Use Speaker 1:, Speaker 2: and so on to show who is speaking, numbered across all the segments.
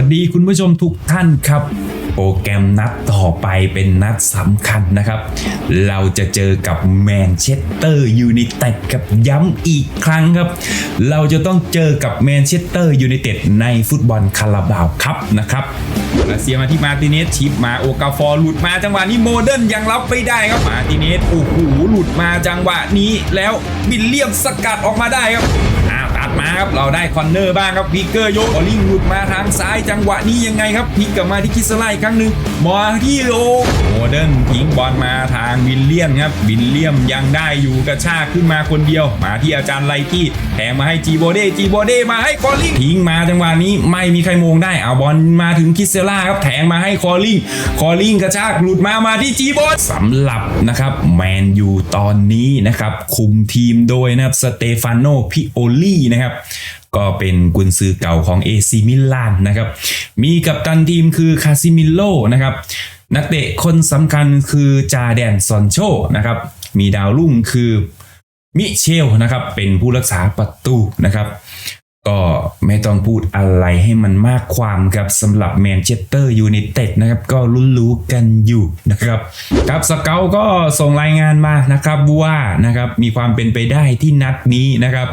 Speaker 1: วัสดีคุณผู้ชมทุกท่านครับ โปรแกรมนัดต่อไปเป็นนัดสำคัญนะครับ เราจะเจอกับแมนเชสเตอร์ยูไนเต็ดกับย้ำอีกครั้งครับ เราจะต้องเจอกับแมนเชสเตอร์ยูไนเต็ดในฟุตบอลคาราบาวครับนะครับรัสเซียมาที่มาติเนสชิปมาโอกาฟอร์หลุดมาจังหวะนี้โมเดิร์นยังรับไม่ได้ครับมาติเนสโอ้โหหลุดมาจังหวะนี้แล้วบิลเลียมสกัดออกมาได้ครับ ตัดมาครับเราได้คอนเนอร์บ้างครับพิกเกอร์ยกบอลลิงหลุดมาทางซ้ายจังหวะนี้ยังไงครับพิกกลับมาที่คิสไลอีกครั้งหนึ่งมาที่โอโมเดิร์นทิ้งบอลมาทางวิลเลียมครับวิลเลียมยังได้อยู่กระชากขึ้นมาคนเดียว มาที่อาจารย์ไลกี้แถมมาให้จีโบเดจีโบเดมาให้คอลลิงทิ้งมาจังหวะนี้ไม่มีใครโมงได้เอาบอลมาถึงคิสเซล่าครับแถงมาให้คอลลิงคอลลิงกระชากหลุดมามาที่จีโบสำหรับนะครับแมนยูตอนนี้นะครับคุมทีมโดยนะครับสเตฟานโนพิโอลีนะครับ ก็เป็นกุนซือเก่าของเอซิมิลานนะครับ มีกัปตันทีมคือคาซิมิโลนะครับ นักเตะคนสำคัญคือจาแดนซอนโชนะครับ มีดาวรุ่งคือมิเชลนะครับ เป็นผู้รักษาประตูนะครับ ก็ไม่ต้องพูดอะไรให้มันมากความครับสำหรับแมนเชสเตอร์ยูไนเต็ดนะครับก็รู้ๆกันอยู่นะครับครับสเกลก็ส่งรายงานมานะครับว่านะครับมีความเป็นไปได้ที่นัดนี้นะครับ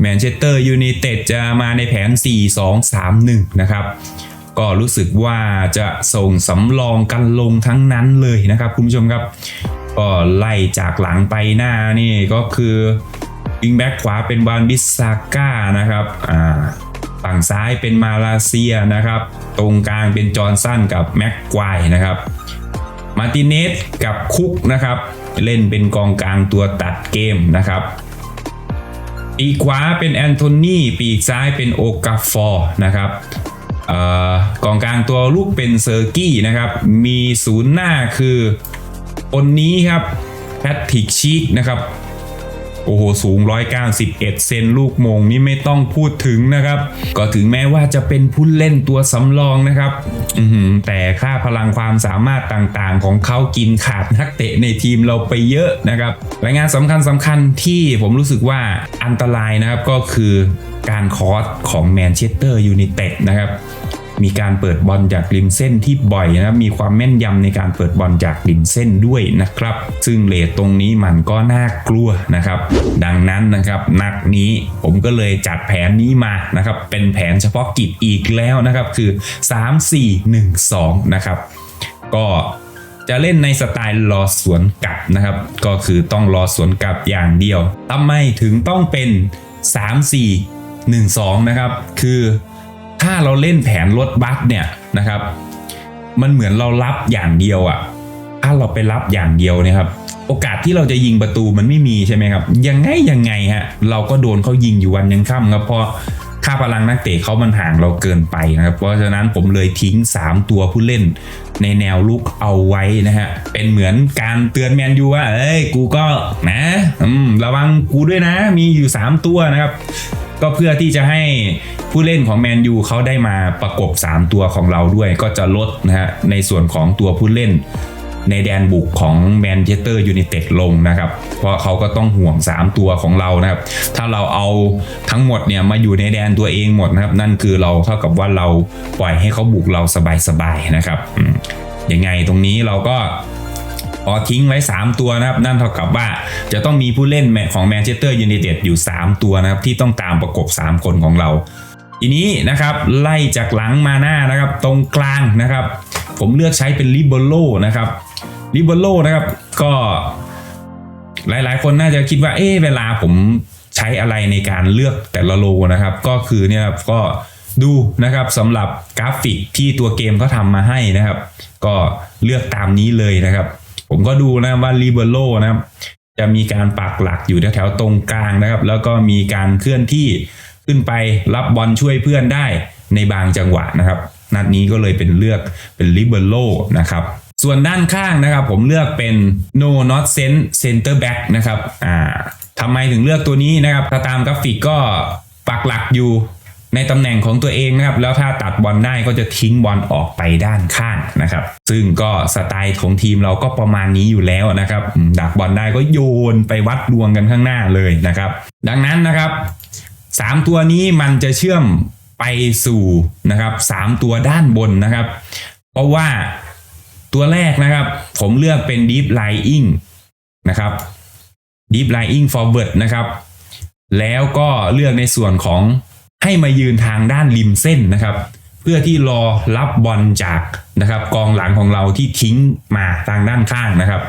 Speaker 1: แมนเชสเตอร์ยูไนเต็ดจะมาในแผน 4-2-3-1 นะครับก็รู้สึกว่าจะส่งสำรองกันลงทั้งนั้นเลยนะครับคุณผู้ชมครับก็ไล่จากหลังไปหน้านี่ก็คือ วิงแบ็กขวาเป็นบานบิสซาก้านะครับอ่าฝั่งซ้ายเป็นมาลาเซียนะครับ ตรงกลางเป็นจอร์นสันกับแม็กควายนะครับ มาร์ติเนสกับคุกนะครับ เล่นเป็นกองกลางตัวตัดเกมนะครับปีขวาเป็นแอนโทนีปีกซ้ายเป็นโอกาฟอร์นะครับอ่อกองกลางตัวลูกเป็นเซอร์กี้นะครับ มีศูนย์หน้าคือคนนี้ครับแพทริกชีกนะครับ โอ้โหสูง 191 เซนลูกมงนี่ไม่ต้องพูดถึงนะครับ ก็ถึงแม้ว่าจะเป็นผู้เล่นตัวสำรองนะครับแต่ค่าพลังความสามารถต่างๆ ของเขากินขาดนักเตะในทีมเราไปเยอะนะครับรายงานสำคัญสำคัญที่ผมรู้สึกว่าอันตรายนะครับก็คือการคอร์สของแมนเชสเตอร์ยูไนเต็ดนะครับ มีการเปิดบอลจากริมเส้นที่บ่อยนะมีความแม่นยำในการเปิดบอลจากริมเส้นด้วยนะครับ ซึ่งเลทตรงนี้มันก็น่ากลัวนะครับ ดังนั้นนะครับนักนี้ผมก็เลยจัดแผนนี้มานะครับ เป็นแผนเฉพาะกิจอีกแล้วนะครับ คือ 3 4 1 2 นะครับ ก็จะเล่นในสไตล์รอสวนกลับนะครับ ก็คือต้องรอสวนกลับอย่างเดียวทำไมถึงต้องเป็น 3 4 1 2 นะครับ คือ ถ้าเราเล่นแผนรถบัสเนี่ยนะครับ มันเหมือนเรารับอย่างเดียวอะ่ะถ้าเราไปรับอย่างเดียวเนี่ยครับ โอกาสที่เราจะยิงประตูมันไม่มีใช่ไหมครับ ยังไงยังไงฮะเราก็โดนเขายิงอยู่วันยังค่ำครับเพราะค่าพลังนักเตะเขามันห่างเราเกินไปนะครับ เพราะฉะนั้นผมเลยทิ้ง 3 ตัวผู้เล่นในแนวลุกเอาไว้นะฮะ เป็นเหมือนการเตือนแมนยูว่า เอ้ย กูก็นะระวังกูด้วยนะ มีอยู่ 3 ตัวนะครับ ก็เพื่อที่จะให้ผู้เล่นของแมนยูเขาได้มาประกบ 3 ตัวของเราด้วย ก็จะลดนะฮะในส่วนของตัวผู้เล่นในแดนบุกของแมนเชสเตอร์ยูไนเต็ดลงนะครับ เพราะเขาก็ต้องห่วง 3 ตัวของเรานะครับ ถ้าเราเอาทั้งหมดเนี่ยมาอยู่ในแดนตัวเองหมดนะครับ นั่นคือเราเท่ากับว่าเราปล่อยให้เขาบุกเราสบายๆนะครับ ยังไงตรงนี้เราก็ พอทิ้งไว้ 3 ตัวนะครับ นั่นเท่ากับว่าจะต้องมีผู้เล่นของแมนเชสเตอร์ยูไนเต็ดอยู่ 3 ตัวนะครับ ที่ต้องตามประกบ 3 คนของเรา ทีนี้นะครับ ไล่จากหลังมาหน้านะครับ ตรงกลางนะครับ ผมเลือกใช้เป็นลิเบโรนะครับลิเบโรนะครับก็หลายๆ คนน่าจะคิดว่า เอ๊เวลาผมใช้อะไรในการเลือกแต่ละโลนะครับ ก็คือเนี่ยก็ดูนะครับสำหรับกราฟิกที่ตัวเกมเขาทำมาให้นะครับ ก็เลือกตามนี้เลยนะครับ ผมก็ดูนะว่าลิเบโรนะครับ จะมีการปักหลักอยู่แถวๆตรงกลางนะครับ แล้วก็มีการเคลื่อนที่ขึ้นไปรับบอลช่วยเพื่อนได้ในบางจังหวะนะครับ นัดนี้ก็เลยเป็นเลือกเป็นลิเบโรนะครับส่วนด้านข้างนะครับผมเลือกเป็น no not send center back นะครับอ่าทำไมถึงเลือกตัวนี้นะครับ ถ้าตามกราฟิกก็ปักหลักอยู่ ในตำแหน่งของตัวเองนะครับ แล้วถ้าตัดบอลได้ก็จะทิ้งบอลออกไปด้านข้างนะครับ ซึ่งก็สไตล์ของทีมเราก็ประมาณนี้อยู่แล้วนะครับดักบอลได้ก็โยนไปวัดดวงกันข้างหน้าเลยนะครับ ดังนั้นนะครับ3ตัวนี้มันจะเชื่อมไปสู่นะครับสามตัวด้านบนนะครับ เพราะว่าตัวแรกนะครับ ผมเลือกเป็น Deep Lying นะครับ Deep Lying Forward นะครับ แล้วก็เลือกในส่วนของ ให้มายืนทางด้านริมเส้นนะครับ เพื่อที่รอรับบอลจากนะครับกองหลังของเราที่ทิ้งมาทางด้านข้างนะครับ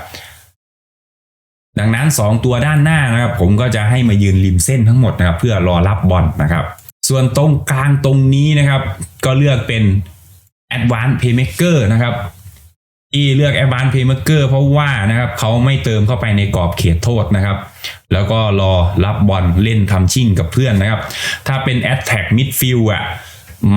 Speaker 1: ดังนั้น 2 ตัวด้านหน้านะครับผมก็จะให้มายืนริมเส้นทั้งหมดนะครับ เพื่อรอรับบอลนะครับ ส่วนตรงกลางตรงนี้นะครับ ก็เลือกเป็น Advanced Playmaker นะครับ ที่เลือก Advanced Playmaker เพราะว่านะครับเขาไม่เติมเข้าไปในกรอบเขตโทษนะครับ แล้วก็รอรับบอลเล่นทำชิ่งกับเพื่อนนะครับ ถ้าเป็น Attack Midfield อะ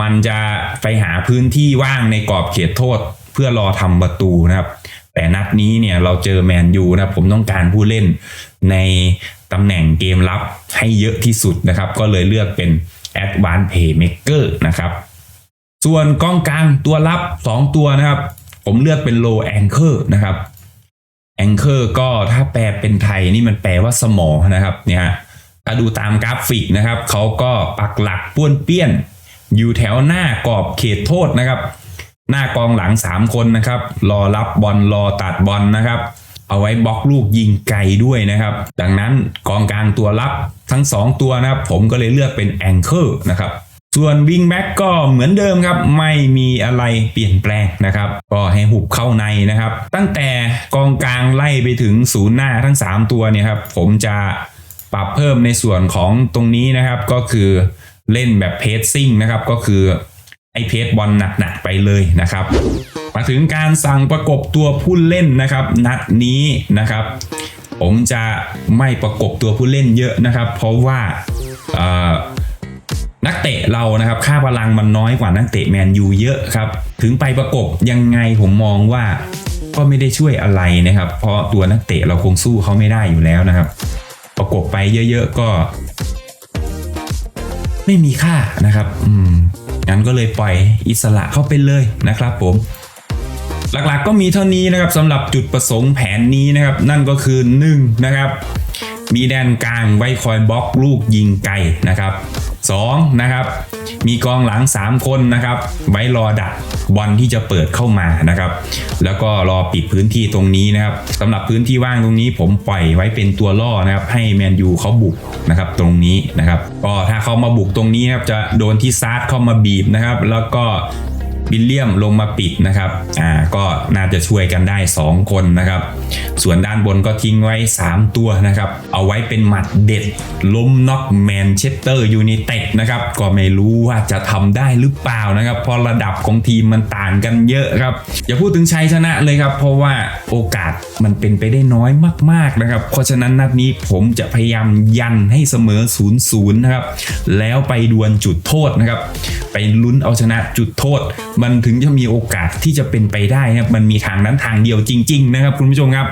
Speaker 1: มันจะไปหาพื้นที่ว่างในกรอบเขตโทษ เพื่อรอทำประตูนะครับ แต่นัดนี้เนี่ยเราเจอแมนยูนะผมต้องการผู้เล่นในตำแหน่งเกมรับให้เยอะที่สุดนะครับ ก็เลยเลือกเป็น Advanced Playmaker นะครับ ส่วนกองกลางตัวรับ 2 ตัวนะครับ ผมเลือกเป็น low anchor นะครับ anchor ก็ถ้าแปลเป็นไทยนี่มันแปลว่าสมอนะครับเนี่ยถ้าดูตามกราฟิกนะครับ เขาก็ปักหลักป้วนเปี้ยน อยู่แถวหน้ากรอบเขตโทษนะครับ หน้ากองหลัง 3 คนนะครับ รอรับบอลรอตัดบอลนะครับ เอาไว้บล็อกลูกยิงไกลด้วยนะครับ ดังนั้นกองกลางตัวรับทั้ง 2 ตัวนะครับ ผมก็เลยเลือกเป็น anchor นะครับ ส่วนวิงแบ็กก็เหมือนเดิมครับ ไม่มีอะไรเปลี่ยนแปลงนะครับ ก็ให้หุบเข้าในนะครับ ตั้งแต่กองกลางไล่ไปถึงศูนย์หน้าทั้ง 3 ตัวเนี่ยครับ ผมจะปรับเพิ่มในส่วนของตรงนี้นะครับ ก็คือเล่นแบบเพสซิ่งนะครับ ก็คือไอเพสบอลหนักๆไปเลยนะครับ มาถึงการสั่งประกบตัวผู้เล่นนะครับ นัดนี้นะครับ ผมจะไม่ประกบตัวผู้เล่นเยอะนะครับ เพราะว่า นักเตะเรานะครับค่าพลังมันน้อยกว่านักเตะแมนยูเยอะครับ ถึงไปประกบยังไงผมมองว่าก็ไม่ได้ช่วยอะไรนะครับ เพราะตัวนักเตะเราคงสู้เขาไม่ได้อยู่แล้วนะครับ ประกบไปเยอะๆก็ ไม่มีค่านะครับ อืมงั้นก็เลยปล่อยอิสระเข้าไปเลยนะครับ ผมหลักๆก็มีเท่านี้นะครับสำหรับจุดประสงค์แผนนี้นะครับ นั่นก็คือ1นะครับ มีแดนกลางไว้คอยบล็อกลูกยิงไกลนะครับ 2นะครับมีกองหลัง 3 คนนะครับ ไว้รอดักบอลที่จะเปิดเข้ามานะครับ แล้วก็รอปิดพื้นที่ตรงนี้นะครับสำหรับพื้นที่ว่างตรงนี้ ผมปล่อยไว้เป็นตัวล่อนะครับให้แมนยูเขาบุกนะครับตรงนี้นะครับก็ถ้าเขามาบุกตรงนี้นะครับจะโดนที่ซาร์ดเข้ามาบีบนะครับ แล้วก็ วิลเลียมลงมาปิดนะครับอ่าก็น่าจะช่วยกันได้ 2 คนนะครับ ส่วนด้านบนก็ทิ้งไว้ 3 ตัวนะครับ เอาไว้เป็นหมัดเด็ดล้มน็อกแมนเชสเตอร์ยูไนเต็ดนะครับ ก็ไม่รู้ว่าจะทำได้หรือเปล่านะครับ เพราะระดับของทีมมันต่างกันเยอะครับ อย่าพูดถึงชัยชนะเลยครับ เพราะว่าโอกาสมันเป็นไปได้น้อยมาก ๆนะครับ เพราะฉะนั้นนัดนี้ผมจะพยายามยันให้เสมอ 0-0 นะครับ แล้วไปดวลจุดโทษนะครับ ไปลุ้นเอาชนะจุดโทษมันถึงจะมีโอกาสที่จะเป็นไปได้นะครับมันมีทางนั้นทางเดียวจริง ๆ นะครับ คุณผู้ชมครับ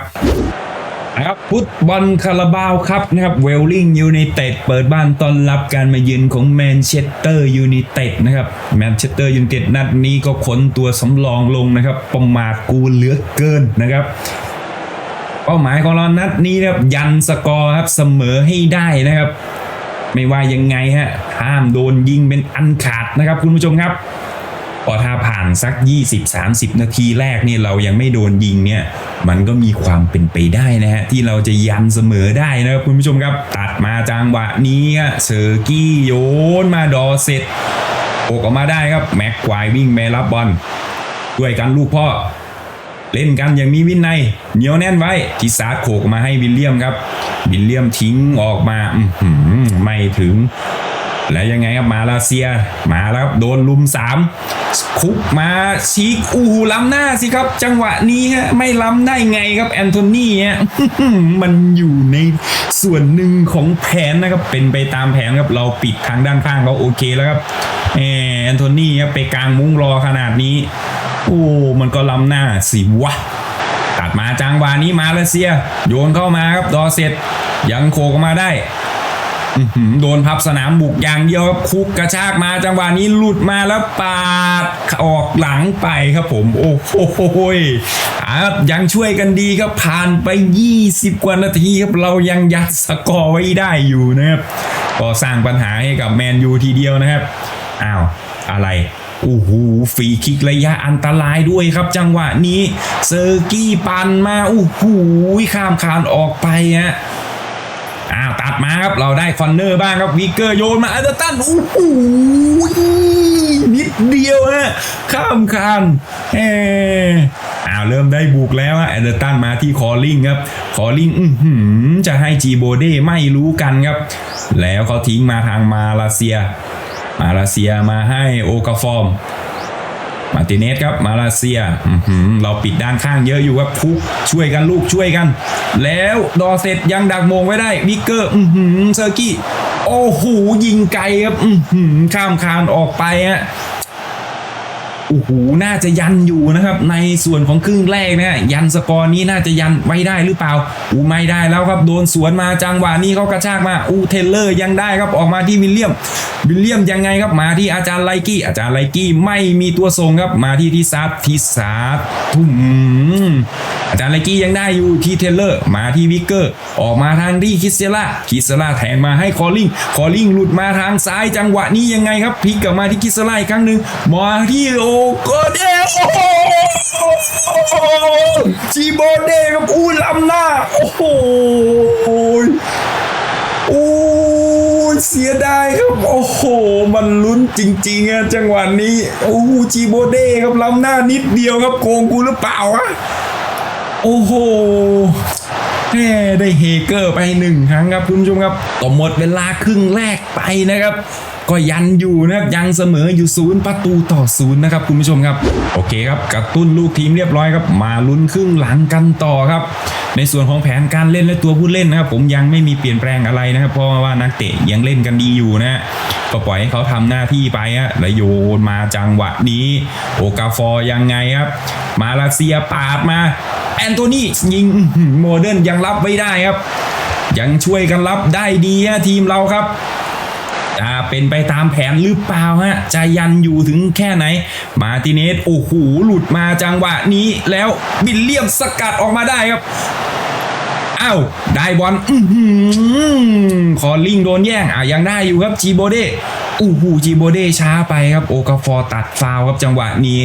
Speaker 1: นะครับฟุตบอลคาราบาวครับนะครับเวลลิงยูไนเต็ดเปิดบ้านต้อนรับการมาเยือนของแมนเชสเตอร์ยูไนเต็ดนะครับแมนเชสเตอร์ยูไนเต็ดนัดนี้ก็ขนตัวสำรองลงนะครับประมาทกูเหลือเกินนะครับเป้าหมายของเรานัดนี้นะครับยันสกอร์ครับเสมอให้ได้นะครับ ไม่ว่ายังไงฮะห้ามโดนยิงเป็นอันขาดนะครับคุณผู้ชมครับ พอถ้าผ่านสัก 20-30 นาทีแรกเนี่ยเรายังไม่โดนยิงเนี่ยมันก็มีความเป็นไปได้นะฮะที่เราจะยันเสมอได้นะครับคุณผู้ชมครับ ตัดมาจังหวะนี้เซอร์กี้โยนมาดอเสร็จโอกออกมาได้ครับแม็กควายวิ่งไปรับบอลด้วยกันลูกพ่อ เล่นกันอย่างมีวินัยเหนียวแน่นไว้ทิซาร์โขกมาให้วิลเลียมครับวิลเลียมทิ้งออกมาอืไม่ถึง แล้วยังไงครับมาเลเซีย มาแล้วครับโดนลุมสามคุกมาชีกอูหูล้ำหน้าสิครับ จังหวะนี้ฮะไม่ล้ำได้ไงครับแอนโทนีฮะมันอยู่ในส่วนหนึ่งของแผนนะครับเป็นไปตามแผนครับเราปิดทางด้านข้างเขาโอเคแล้วครับแอแอนโทนีครับไปกลางมุ้งรอขนาดนี้ โอ้มันก็ล้ำหน้าสิวะตัดมาจังหวะนี้มาเลเซีย โยนเข้ามาครับดอเสร็จยังโคกมาได้ โดนพับสนามบุกอย่างเดียวครับคุกกระชากมาจังหวะนี้หลุดมาแล้วปาดออกหลังไปครับผม โอ้โหยยังช่วยกันดีครับผ่านไป 20 กว่านาทีครับเรายังยัดสกอร์ไว้ได้อยู่นะครับก็สร้างปัญหาให้กับแมนยูทีเดียวนะครับอ้าวอะไรโอ้โหฟรีคิกระยะอันตรายด้วยครับ จังหวะนี้เซอร์กี้ปันมาโอ้โหข้ามคานออกไปฮะ อ้าวตัดมาครับเราได้คอนเนอร์บ้างครับวิกเกอร์โยนมาอันเดอร์ตันโอ้โหนิดเดียวฮะข้ามคานเอออ้าวเริ่มได้บุกแล้วฮะอันเดอร์ตันมาที่คอลลิงครับคอลลิงอื้อหือจะให้จีโบเด้ไม่รู้กันครับ แล้วเขาทิ้งมาทางมาเลเซีย มาเลเซียมาให้โอกาฟอร์ม มาติเนสครับมาเลเซียเราปิดด้านข้างเยอะอยู่ครับคุกช่วยกันลูกช่วยกัน แล้วดอเซตยังดักมงไว้ได้วิกเกอร์เซอร์กี้โอ้โหยิงไกลครับข้ามคานออกไปฮะ โอ้โหน่าจะยันอยู่นะครับ ในส่วนของครึ่งแรกเนี่ยยันสกอร์นี้น่าจะยันไว้ได้หรือเปล่าอูไม่ได้แล้วครับโดนสวนมาจังหวะนี้เขากระชากมาอูเทเลอร์ยังได้ครับออกมาที่วิลเลียมวิลเลียมยังไงครับมาที่อาจารย์ไลกี้ อาจารย์ไลกี้ไม่มีตัวทรงครับมาที่ทิซาร์ทิซาร์ทุ่ม อาจารย์ไลกี้ยังได้อยู่ที่เทเลอร์ มาที่วิกเกอร์ ออกมาทางที่คิสเซล่าคิสเซล่าแทงมาให้คอลลิงคอลลิงหลุดมาทางซ้ายจังหวะนี้ยังไงครับพลิกกลับมาที่คิสเซล่าอีกครั้งหนึ่งมาที่โอโกเดโอ้จีโบเดครับอู้ล้ำหน้า โอ้โหโอ้ยเสียดายครับ โอ้โห มันลุ้นจริงๆอะจังหวะนี้ โอ้โหจีโบเด้ครับล้ำหน้านิดเดียวครับโกงกูหรือเปล่าวะ โอ้โหแค่ได้เฮเกอร์ไปหนึ่งครั้งครับคุณผู้ชมครับก็หมดเวลาครึ่งแรกไปนะครับก็ยันอยู่นะครับยังเสมออยู่ศูนย์ประตูต่อศูนย์นะครับคุณผู้ชมครับ โอเคครับกระตุ้นลูกทีมเรียบร้อยครับ มาลุ้นครึ่งหลังกันต่อครับ ในส่วนของแผนการเล่นและตัวผู้เล่นนะครับผมยังไม่มีเปลี่ยนแปลงอะไรนะครับ เพราะว่านักเตะยังเล่นกันดีอยู่นะก็ปล่อยให้เขาทำหน้าที่ไปฮะแล้วโยนมาจังหวะนี้ โอกาฟอร์ยังไงครับ มาเลเซียปาดมา แอนโทนียิงโมเดิร์นยังรับไม่ได้ครับ ยังช่วยกันรับได้ดีฮะทีมเราครับ จะเป็นไปตามแผนหรือเปล่าฮะจะยันอยู่ถึงแค่ไหน มาร์ติเนสโอ้โหหลุดมาจังหวะนี้แล้วบิลเลียมสกัดออกมาได้ครับอ้าวได้บอลอื้อหือคอลลิงโดนแย่งอะยังได้อยู่ครับจีโบเดอู้หูจีโบเดช้าไปครับโอกาฟอร์ตัดฟาวครับจังหวะนี้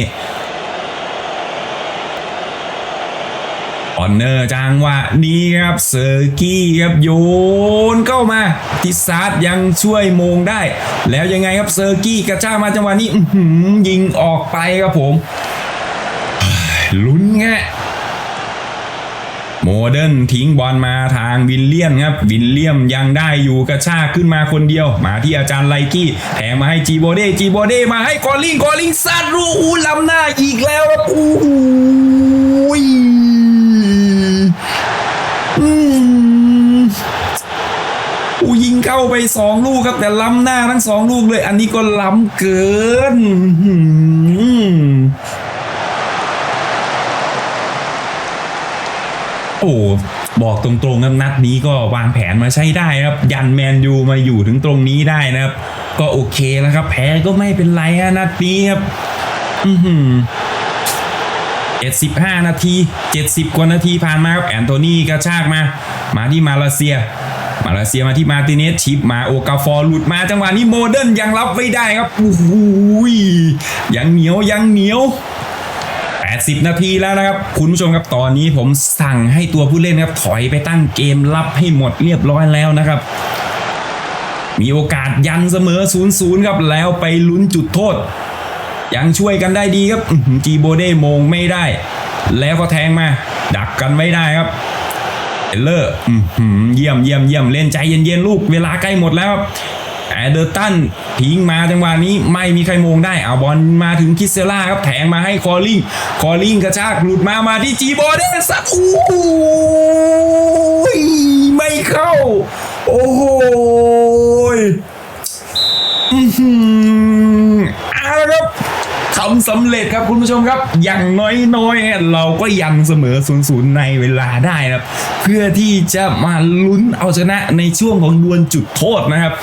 Speaker 1: ออนเนอร์จังหวะนี้ครับเซอร์กี้ครับโยนเข้ามาทิซาร์ดยังช่วยโมงได้ แล้วยังไงครับเซอร์กี้กระชากมาจังหวะนี้ยิงออกไปครับผม ลุ้นแงโมเดิร์นทิ้งบอลมาทางวิลเลียมครับ วิลเลียมยังได้อยู่กระชากขึ้นมาคนเดียว มาที่อาจารย์ไลกี้แถมมาให้จีโบเดจีโบเดมาให้กอลลิงกอลลิงซัดรูอูล้ำหน้าอีกแล้วครับอู้ เข้าไปสองลูกครับ แต่ล้ำหน้าทั้งสองลูกเลย อันนี้ก็ล้ำเกินโอ้บอกตรงๆครับนัดนี้ก็วางแผนมาใช้ได้ครับ ยันแมนยูมาอยู่ถึงตรงนี้ได้นะครับ ก็โอเคแล้วครับ แพ้ก็ไม่เป็นไรฮะนัดนี้ครับ อือหือ75นาที70กว่านาทีผ่านมาครับแอนโทนีกระชากมา มาที่มาเลเซีย มาเลเซียมาที่มาติเนสชิปมาโอกาฟอร์หลุดมาจังหวะนี้โมเดิร์นยังรับไม่ได้ครับโอ้โหยยังเหนียวยังเหนียว 80 นาทีแล้วนะครับ คุณผู้ชมครับตอนนี้ผมสั่งให้ตัวผู้เล่นครับถอยไปตั้งเกมรับให้หมดเรียบร้อยแล้วนะครับมีโอกาสยันเสมอ 0-0 ครับ แล้วไปลุ้นจุดโทษ ยังช่วยกันได้ดีครับจีโบเดมงไม่ได้ แล้วก็แทงมา ดักกันไม่ได้ครับ เลอร์เยี่ยมเยี่ยมเยี่ยมเล่นใจเย็นๆลูกเวลาใกล้หมดแล้วแอเดอร์ตันทิ้งมาจังหวะนี้ไม่มีใครโมงได้เอาบอลมาถึงคิสเซล่าครับแทงมาให้คอลลิงคอลลิงกระชากหลุดมามาที่จีโบเดสัตว์อู้ยไม่เข้า โอ้โหย อื้อหือเอาละครับ ทำสำเร็จครับคุณผู้ชมครับ อย่างน้อยๆเราก็ยังเสมอ0ูนย์ในเวลาได้นะครับ เพื่อที่จะมาลุ้นเอาชนะในช่วงของดวลจุดโทษนะครับ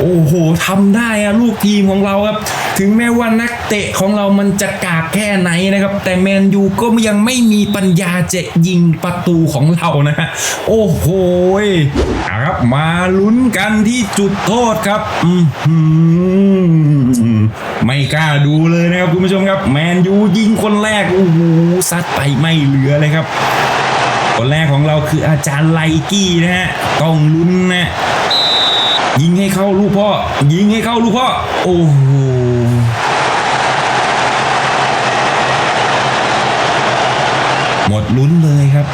Speaker 1: โอ้โหทำได้อะลูกทีมของเราครับ ถึงแม้ว่านักเตะของเรามันจะกากแค่ไหนนะครับ แต่แมนยูก็ยังไม่มีปัญญาจะยิงประตูของเรานะฮะโอ้โหครับมาลุ้นกันที่จุดโทษครับอืไม่กล้าดูเลยนะครับคุณผู้ชมครับ แมนยูยิงคนแรกโอ้โหซัดไปไม่เหลือเลยครับ คนแรกของเราคืออาจารย์ไลกี้นะฮะต้องลุ้นนะยิงให้เข้าลูกพ่อ ยิงให้เข้าลูกพ่อ โอ้โหหมดลุ้นเลยครับ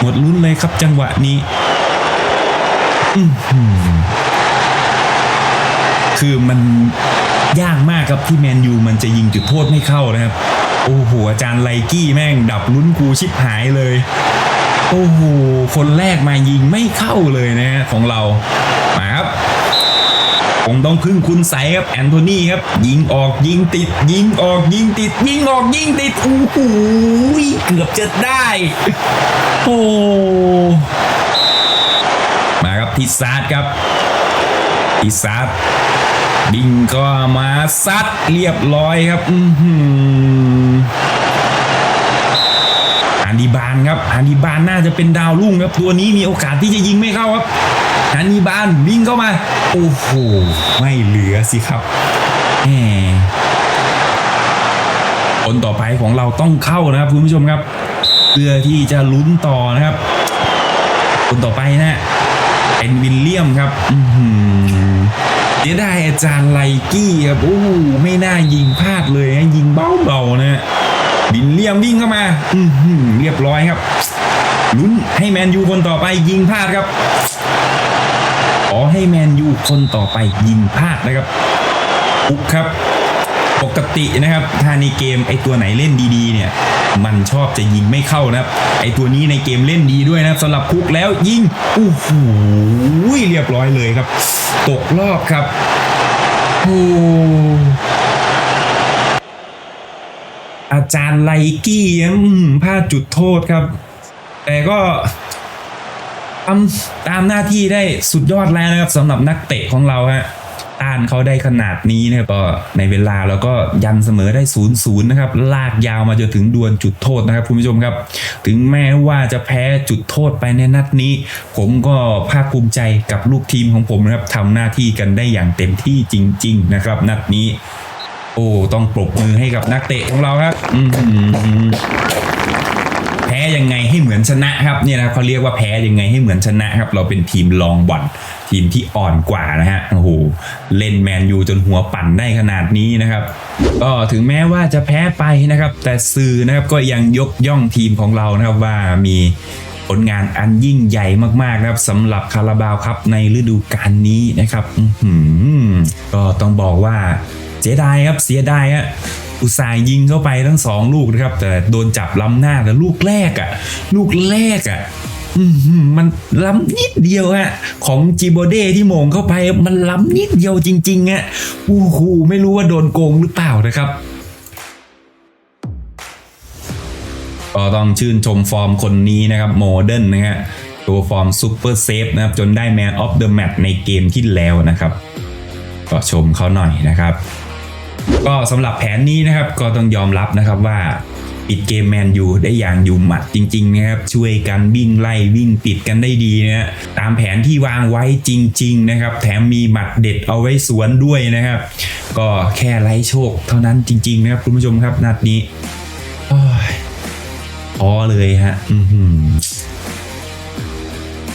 Speaker 1: หมดลุ้นเลยครับจังหวะนี้อื้อหือคือมัน ครับที่แมนยูมันจะยิงจุดโทษไม่เข้านะครับ โอ้โหอาจารย์ไลกี้แม่งดับลุ้นกูชิบหายเลย โอ้โหคนแรกมายิงไม่เข้าเลยนะฮะของเรามาครับผมต้องพึ่งคุณใสครับแอนโทนีครับ ยิงออกยิงติด ยิงออกยิงติด ยิงออกยิงติดโอ้โหเกือบจะได้โอ้มาครับทิซาร์ครับทิซาร์ บิงก็มาซัดเรียบร้อยครับ อือหือฮานิบานครับฮานิบานน่าจะเป็นดาวรุ่งครับ ตัวนี้มีโอกาสที่จะยิงไม่เข้าครับฮานิบานวิ่งเข้ามา โอ้โห ไม่เหลือสิครับแหมคนต่อไปของเราต้องเข้านะครับคุณผู้ชมครับ เพื่อที่จะลุ้นต่อนะครับ คนต่อไปนะเป็นวิลเลียมครับ อื เสียดายอาจารย์ไลกี้ครับโอ้ไม่น่ายิงพลาดเลยนะยิงเบาๆนะบินเลี่ยมวิ่งเข้ามาอืเรียบร้อยครับลุ้นให้แมนยูคนต่อไปยิงพลาดครับขอให้แมนยูคนต่อไปยิงพลาดนะครับปุ๊กครับปกตินะครับถ้าในเกมไอตัวไหนเล่นดีๆ เนี่ย มันชอบจะยิงไม่เข้านะครับ ไอตัวนี้ในเกมเล่นดีด้วยนะครับสำหรับคุกแล้วยิงอู้หูเรียบร้อยเลยครับ ตกรอบครับโอ้อาจารย์ไลกี้อืมพลาดจุดโทษครับ แต่ก็ทำตามหน้าที่ได้สุดยอดแล้วนะครับสำหรับนักเตะของเราฮะ ต้านเขาได้ขนาดนี้นะครับก็ในเวลาแล้วก็ยันเสมอได้0ูนย์นะครับลากยาวมาจนถึงดวลจุดโทษนะครับคุณผู้ชมครับ ถึงแม้ว่าจะแพ้จุดโทษไปในนัดนี้ ผมก็ภาคภูมิใจกับลูกทีมของผมนะครับทำหน้าที่กันได้อย่างเต็มที่จริง ๆ นะครับ นัดนี้ โอ้ต้องปรบมือให้กับนักเตะของเราครับ พ้ยังไงให้เหมือนชนะครับเนี่ยนะเขาเรียกว่าแพ้ยังไงให้เหมือนชนะครับ เราเป็นทีมรองบอลทีมที่อ่อนกว่านะฮะโอ้โหเล่นแมนยูจนหัวปั่นได้ขนาดนี้นะครับก็ถึงแม้ว่าจะแพ้ไปนะครับ แต่สื่อนะครับก็ยังยกย่องทีมของเรานะครับว่ามีผลงานอันยิ่งใหญ่มากๆนะครับสำหรับคาราบาวครับในฤดูกาลนี้นะครับก็ต้องบอกว่าเสียดายครับเสียดายฮะอุตส่าห์ยิงเข้าไปทั้งสองลูกนะครับ แต่โดนจับล้ำหน้าแต่ลูกแรกอะ่ะ ลูกแรกอะ่ะมันล้ำนิดเดียวฮะของจิโบเดที่มงเข้าไปมันล้ำนิดเดียวจริงๆอะโอ้โหไม่รู้ว่าโดนโกงหรือเปล่านะครับก็ต้องชื่นชมฟอร์มคนนี้นะครับโมเดิร์นนะฮะตัวฟอร์มซูเปอร์เซฟนะครับ จนได้แมนออฟเดอะแมตในเกมที่แล้วนะครับ ก็ชมเขาหน่อยนะครับ ก็สำหรับแผนนี้นะครับก็ต้องยอมรับนะครับว่าปิดเกมแมนยูได้อย่างอยู่หมัดจริงๆนะครับช่วยกันวิ่งไล่วิ่งปิดกันได้ดีนะฮะตามแผนที่วางไว้จริง ๆ นะครับ แถมมีหมัดเด็ดเอาไว้สวนด้วยนะครับ ก็แค่ไล่โชคเท่านั้นจริง ๆ นะครับคุณผู้ชมครับนัดนี้โอ้ยพอเลยฮะอื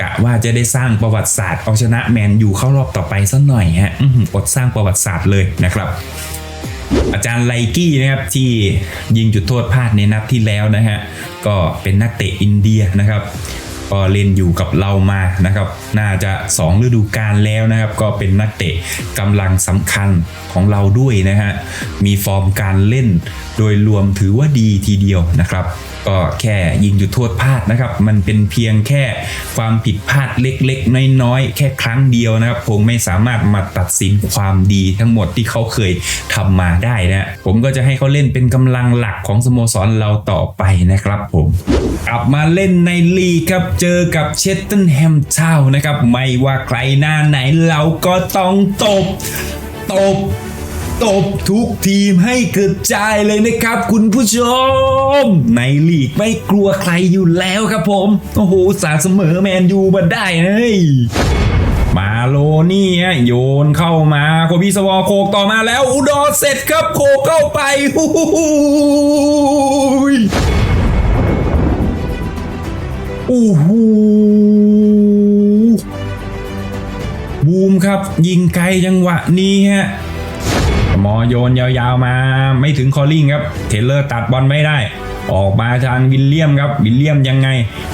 Speaker 1: กะว่าจะได้สร้างประวัติศาสตร์เอาชนะแมนยูเข้ารอบต่อไปสักหน่อยฮะออดสร้างประวัติศาสตร์เลยนะครับ อาจารย์ไลกี้นะครับที่ยิงจุดโทษพลาดในนัดที่แล้วนะฮะก็เป็นนักเตะอินเดียนะครับ ก็เล่นอยู่กับเรามานะครับ น่าจะ 2 ฤดูกาลแล้วนะครับ ก็เป็นนักเตะกำลังสำคัญของเราด้วยนะฮะ มีฟอร์มการเล่นโดยรวมถือว่าดีทีเดียวนะครับก็แค่ยิงจุดโทษพลาดนะครับ มันเป็นเพียงแค่ความผิดพลาดเล็กๆ น้อยๆ แค่ครั้งเดียวนะครับคงไม่สามารถมาตัดสินความดีทั้งหมดที่เขาเคยทำมาได้นะ ผมก็จะให้เขาเล่นเป็นกำลังหลักของสโมสรเราต่อไปนะครับผม กลับมาเล่นในลีกครับเจอกับเชสตันแฮมเช่านะครับ ไม่ว่าใครหน้าไหนเราก็ต้องตบ ตบ ตบทุกทีมให้กระจายเลยนะครับ คุณผู้ชม ในลีกไม่กลัวใครอยู่แล้วครับผม โอ้โห สาเสมอแมนยูมาได้เฮ้ยมาโลนี่โยนเข้ามาโคบีสวอโคกต่อมาแล้ว อุดรเสร็จครับโคเข้าไปฮู้ โอ้โหบูมครับ ยิงไกลจังหวะนี้ฮะมอโยนยาวๆมาไม่ถึงคอลลิงครับ เทเลอร์ตัดบอลไม่ได้ ออกมาทางวิลเลียมครับ วิลเลียมยังไง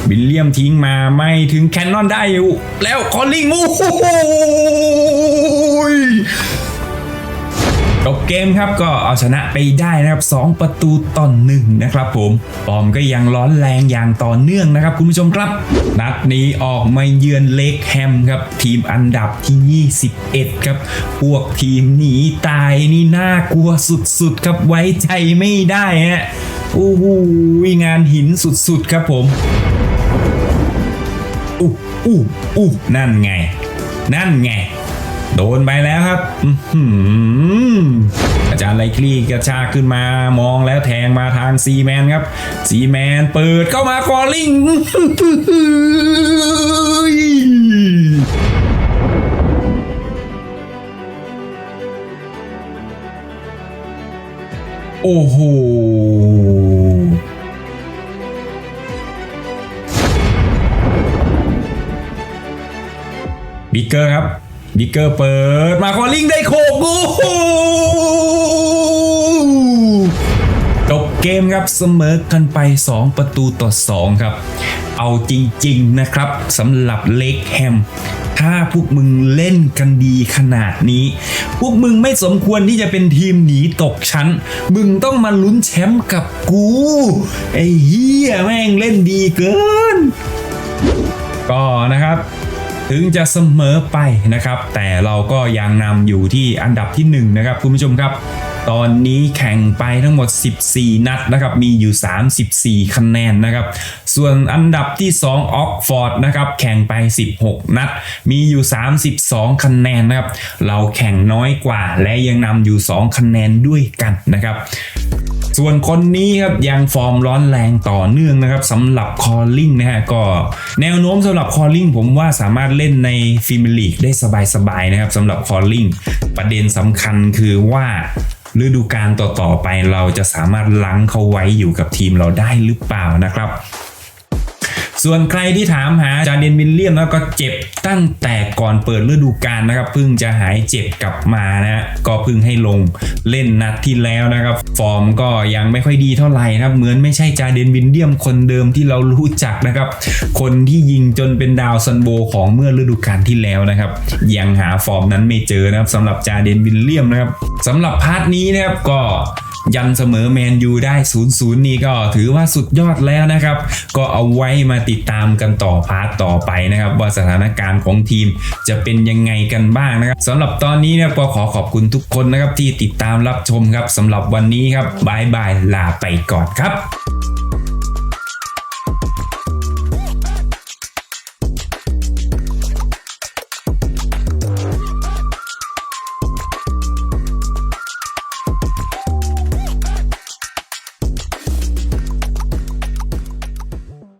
Speaker 1: วิลเลียมทิ้งมาไม่ถึงแคนนอนได้อยู่ แล้วคอลลิงโอ้โห จบเกมครับก็เอาชนะไปได้นะครับ 2 ประตูต่อหนึ่งนะครับผมปอมก็ยังร้อนแรงอย่างต่อเนื่องนะครับ คุณผู้ชมครับ นัดนี้ออกมาเยือนเล็กแฮมครับ ทีมอันดับที่ 21 ครับ พวกทีมหนีตายนี่น่ากลัวสุดๆครับไว้ใจไม่ได้ฮะโอ้โหงานหินสุดๆครับผมอู้อู้อู้นั่นไง นั่นไง โดนไปแล้วครับอื้อหืออาจารย์ไลคลี่กระชากขึ้นมามองแล้วแทงมาทางซีแมนครับ ซีแมนเปิดเข้ามาคอลลิงโอ้โหบิ๊กเกอร์ครับ บิ๊กเกอร์เปิดมาคอลลิงได้โคกโอ้โหจบเกมครับเสมอกันไป 2 ประตูต่อ 2 ครับ เอาจริง ๆ นะครับสำหรับเล็กแฮมถ้าพวกมึงเล่นกันดีขนาดนี้ พวกมึงไม่สมควรที่จะเป็นทีมหนีตกชั้น มึงต้องมาลุ้นแชมป์กับกู ไอ้เหี้ยแม่งเล่นดีเกิน ก็นะครับ ถึงจะเสมอไปนะครับ แต่เราก็ยังนำอยู่ที่อันดับที่1นะครับคุณผู้ชมครับ ตอนนี้แข่งไปทั้งหมด 14 นัดนะครับ มีอยู่ 34 คะแนนนะครับ ส่วนอันดับที่ 2ออกฟอร์ดนะครับแข่งไป 16 นัด มีอยู่ 32 คะแนนนะครับ เราแข่งน้อยกว่าและยังนำอยู่ 2 คะแนนด้วยกันนะครับ ส่วนคนนี้ครับยังฟอร์มร้อนแรงต่อเนื่องนะครับสำหรับคอลลิงนะฮะก็แนวโน้มสำหรับคอลลิงผมว่าสามารถเล่นในฟิมลีกได้สบายๆนะครับสำหรับคอลลิงประเด็นสำคัญคือว่าฤดูกาลต่อๆไปเราจะสามารถลังเขาไว้อยู่กับทีมเราได้หรือเปล่านะครับ ส่วนใครที่ถามหาจาเดนวิลเลียมแล้วก็เจ็บตั้งแต่ก่อนเปิดฤดูกาลนะครับเพิ่งจะหายเจ็บกลับมานะฮะก็เพิ่งให้ลงเล่นนัดที่แล้วนะครับ ฟอร์มก็ยังไม่ค่อยดีเท่าไหร่นะครับเหมือนไม่ใช่จาเดนวิลเลียมคนเดิมที่เรารู้จักนะครับ คนที่ยิงจนเป็นดาวซันโบของเมื่อฤดูกาลที่แล้วนะครับ ยังหาฟอร์มนั้นไม่เจอนะครับสำหรับจาเดนวิลเลียมนะครับสำหรับพาร์ทนี้นะครับก็ ยันเสมอแมนยูได้0-0นี่ก็ถือว่าสุดยอดแล้วนะครับ ก็เอาไว้มาติดตามกันต่อพาร์ทต่อไปนะครับ ว่าสถานการณ์ของทีมจะเป็นยังไงกันบ้างนะครับสำหรับตอนนี้นะครับก็ขอขอบคุณทุกคนนะครับที่ติดตามรับชมครับสำหรับวันนี้ครับบายบายลาไปก่อนครับ